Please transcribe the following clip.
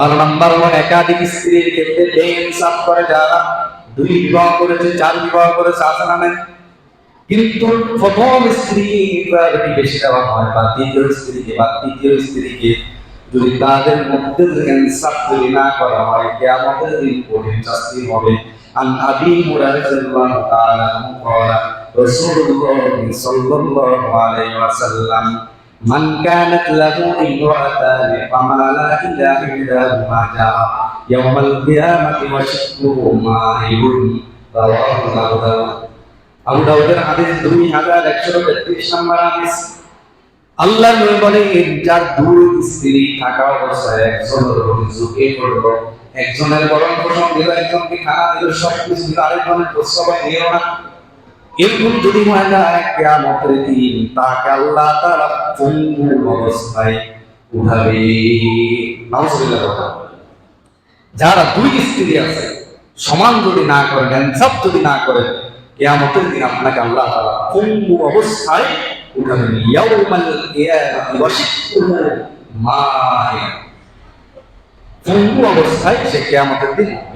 আর number one একাধিক স্ত্রীর ক্ষেত্রে বেইনসাফ করে যারা দুই বিবাহ করেছে চার বিবাহ করেছে আছে না নাই? কিন্তু প্রথম স্ত্রী প্রায়োরিটি বেশি দেওয়া হয় বা দ্বিতীয় স্ত্রীকে বা তৃতীয় স্ত্রীকে যদি তাদের মধ্যে ইনসাফ যদি না করা হয় কিয়ামতের দিন কঠিন শাস্তি হবে আন আবি মুরাদ রাদিয়াল্লাহু তাআলা আনহু قال رسول الله صلى الله عليه وسلم من كانت له امرأتان فمال إلى إحداهما جاء يوم القيامة وشقه مائل رواه أبو داود আবু দাউদের হাদিস দুই হাজার একশো তেত্রিশ নম্বর হাদিস আল্লাহ নবী বলেন যার দুই স্ত্রী থাকা অবস্থায় একজনের অভিযোগ এ করলো একজনের বরণ পোষণ দিল একজনকে খানা দিল সব কিছু দিল আরেকজনের প্রস্তাব নিল না এরকম যদি হয় না কেয়ামতের দিন তাকে আল্লাহ তাআলা পঙ্গু অবস্থায় উঠাবে। যারা দুই স্ত্রী আছে, সমান যদি না করেন ইনসাফ যদি না করেন কিয়ামতের দিন আপনাকে আল্লাহ তাআলা পঙ্গু অবস্থায় উঠাবেন ইয়াউমাল পঙ্গু অবস্থায় সে কিয়ামতের দিন